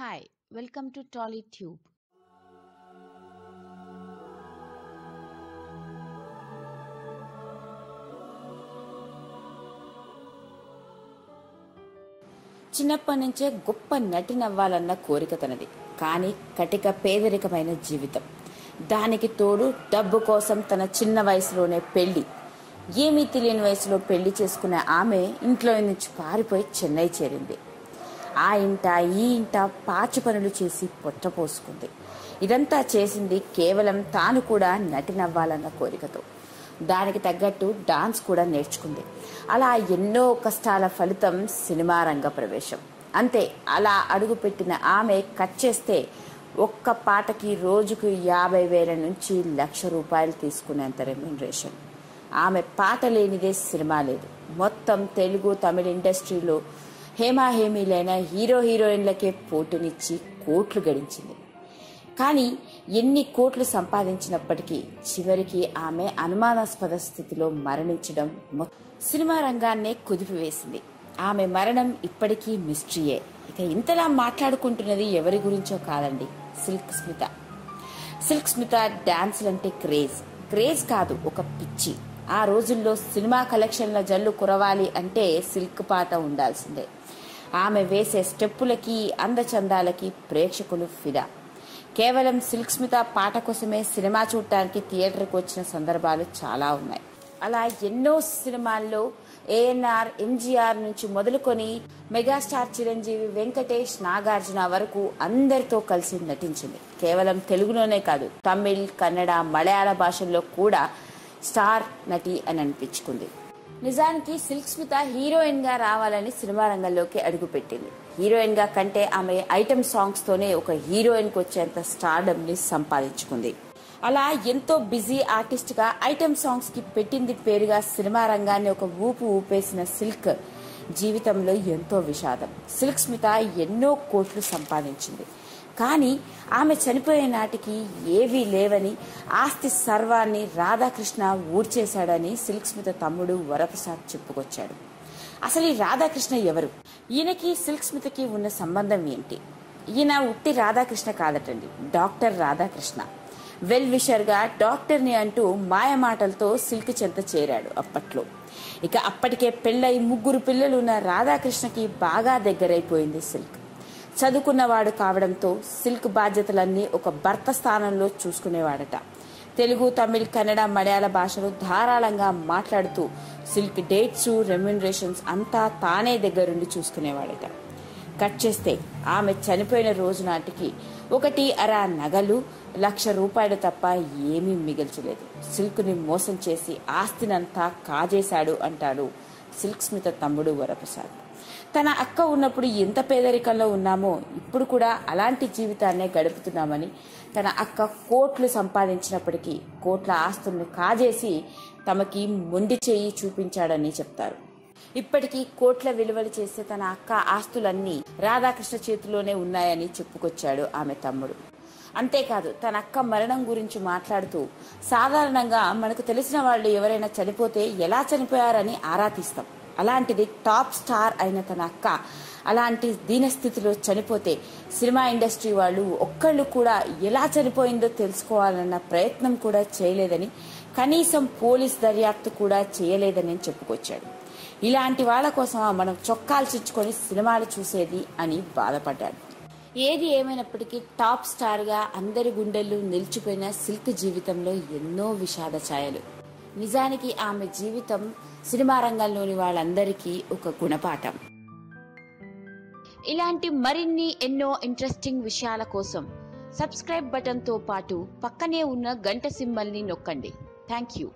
Hi, welcome to TollyTube. చిన్నప్పటి నుంచే గొప్ప నటినవ్వాలన్న కోరిక తనది కానీ కటిక పేదరికమైన జీవితం. దానికి తోడు డబ్బు కోసం తన చిన్న వయసులోనే పెళ్ళి. ఏమీ తెలియని వయసులో పెళ్ళి చేసుకున్న ఆమె ఇంట్లో నుంచి పారిపోయి చెన్నై చేరింది. ఆ ఇంట ఈ ఇంట పాచి పనులు చేసి పొట్టపోసుకుంది ఇదంతా చేసింది కేవలం తాను కూడా నటినవ్వాలన్న కోరికతో. దానికి తగ్గట్టు డాన్స్ కూడా నేర్చుకుంది. అలా ఎన్నో కష్టాల ఫలితం సినిమా రంగ ప్రవేశం. అంతే అలా అడుగుపెట్టిన ఆమె కట్ చేస్తే ఒక్క పాటకి రోజుకు యాభై వేల నుంచి లక్ష రూపాయలు తీసుకునేంత రెమ్యునరేషన్. ఆమె పాట లేనిదే సినిమా లేదు. మొత్తం తెలుగు తమిళ ఇండస్ట్రీలో హేమాహేమీలైన హీరో హీరోయిన్లకే పోటునిచ్చి కోట్లు గడించింది. కానీ ఎన్ని కోట్లు సంపాదించినప్పటికీ చివరికి ఆమె అనుమానాస్పద స్థితిలో మరణించడం సినిమా రంగాన్నే కుదిపివేసింది. ఆమె మరణం ఇప్పటికీ మిస్టరీయే. ఇక ఇంతలా మాట్లాడుకుంటున్నది ఎవరి గురించో కాదండి సిల్క్ స్మిత. సిల్క్ స్మిత డాన్సులంటే క్రేజ్. క్రేజ్ కాదు ఒక పిచ్చి. ఆ రోజుల్లో సినిమా కలెక్షన్ల జల్లు కురవాలి అంటే సిల్క్ పాట ఉండాల్సిందే. ఆమె వేసే స్టెప్పులకి అందచందాలకి ప్రేక్షకులు ఫిదా. కేవలం సిల్క్ స్మిత పాట కోసమే సినిమా చూడటానికి థియేటర్కి వచ్చిన సందర్భాలు చాలా ఉన్నాయి. అలా ఎన్నో సినిమాల్లో ఏఎన్ఆర్ ఎంజీఆర్ నుంచి మొదలుకొని మెగాస్టార్ చిరంజీవి వెంకటేష్ నాగార్జున వరకు అందరితో కలిసి నటించింది. కేవలం తెలుగులోనే కాదు తమిళ్ కన్నడ మలయాళ భాషల్లో కూడా స్టార్ నటి అని అనిపించుకుంది. నిజానికి సిల్క్ స్మిత హీరోయిన్గా రావాలని సినిమా రంగంలోకి అడుగుపెట్టింది. హీరోయిన్గా కంటే ఆమె ఐటమ్ సాంగ్స్ తోనే ఒక హీరోయిన్కు వచ్చేంత స్టార్డమ్ని సంపాదించుకుంది. అలా ఎంతో బిజీ ఆర్టిస్ట్గా ఐటమ్ సాంగ్స్కి పెట్టింది పేరుగా సినిమా రంగాన్ని ఒక ఊపు ఊపేసిన సిల్క్ జీవితంలో ఎంతో విషాదం. సిల్క్ స్మిత ఎన్నో కోట్లు సంపాదించింది. కానీ ఆమె చనిపోయే నాటికి ఏవీ లేవని ఆస్తి సర్వాన్ని రాధాకృష్ణ ఊడ్చేశాడని సిల్క్ స్మిత తమ్ముడు వరప్రసాద్ చెప్పుకొచ్చాడు. అసలు ఈ రాధాకృష్ణ ఎవరు? ఈయనకి సిల్క్ స్మితకి ఉన్న సంబంధం ఏంటి? ఈయన ఉట్టి రాధాకృష్ణ కాదటండి డాక్టర్ రాధాకృష్ణ. వెల్ విషర్గా డాక్టర్ని అంటూ మాయ మాటలతో సిల్క్ చెంత చేరాడు అప్పట్లో. ఇక అప్పటికే పెళ్ళై ముగ్గురు పిల్లలు ఉన్న రాధాకృష్ణకి బాగా దగ్గరైపోయింది సిల్క్. చదువుకున్నవాడు కావడంతో సిల్క్ బాధ్యతలన్నీ ఒక భర్త స్థానంలో చూసుకునేవాడట. తెలుగు తమిళ్ కన్నడ మలయాళ భాషలు ధారాళంగా మాట్లాడుతూ సిల్క్ డేట్స్ రెమ్యునరేషన్స్ అంతా తానే దగ్గరుండి చూసుకునేవాడట. కట్ చేస్తే ఆమె చనిపోయిన రోజు నాటికి ఒకటి అర నగలు లక్ష రూపాయలు తప్ప ఏమీ మిగల్చలేదు. సిల్క్ని మోసం చేసి ఆస్తినంతా కాజేశాడు అంటాడు సిల్క్ స్మిత తమ్ముడు వరప్రసాద్. తన అక్క ఉన్నప్పుడు ఎంత పేదరికంలో ఉన్నామో ఇప్పుడు కూడా అలాంటి జీవితాన్నే గడుపుతున్నామని తన అక్క కోట్లు సంపాదించినప్పటికీ కోట్ల ఆస్తులను కాజేసి తమకి మొండి చేయి చూపించాడని చెప్తారు. ఇప్పటికీ కోట్ల విలువలు చేసే తన అక్క ఆస్తులన్నీ రాధాకృష్ణ చేతిలోనే ఉన్నాయని చెప్పుకొచ్చాడు ఆమె తమ్ముడు. అంతేకాదు తన అక్క మరణం గురించి మాట్లాడుతూ సాధారణంగా మనకు తెలిసిన వాళ్ళు ఎవరైనా చనిపోతే ఎలా చనిపోయారని ఆరా తీస్తాం. అలాంటిది టాప్ స్టార్ అయిన తన అక్క. అలాంటి దీనస్థితిలో చనిపోతే సినిమా ఇండస్ట్రీ వాళ్ళు ఒక్కళ్ళు కూడా ఎలా చనిపోయిందో తెలుసుకోవాలన్న ప్రయత్నం కూడా చేయలేదని కనీసం పోలీస్ దర్యాప్తు కూడా చేయలేదని చెప్పుకొచ్చాడు. ఇలాంటి వాళ్ళ కోసం మనం చొక్కాలు చించుకొని సినిమాలు చూసేది అని బాధపడ్డాడు. ఏది ఏమైనప్పటికీ టాప్ స్టార్గా అందరి గుండెల్లో నిలిచిపోయిన సిల్క్ జీవితంలో ఎన్నో విషాద ఛాయలు. నిజానికి ఆమె జీవితం సినిమా రంగంలోని వాళ్ళందరికీ ఒక గుణపాఠం. ఇలాంటి మరిన్ని ఎన్నో ఇంట్రెస్టింగ్ విషయాల కోసం సబ్స్క్రైబ్ బటన్తో పాటు పక్కనే ఉన్న గంట సింబల్ని నొక్కండి. Thank you.